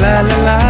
la la la.